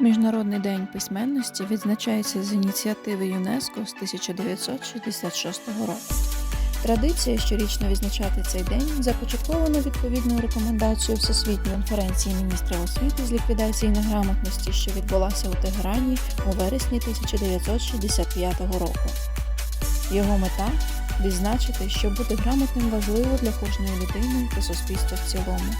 Міжнародний день письменності відзначається з ініціативи ЮНЕСКО з 1966 року. Традиція щорічно відзначати цей день започатковано відповідною рекомендацією Всесвітньої конференції міністрів освіти з ліквідації неграмотності, що відбулася у Тегерані у вересні 1965 року. Його мета відзначити, що бути грамотним важливо для кожної людини та суспільства в цілому.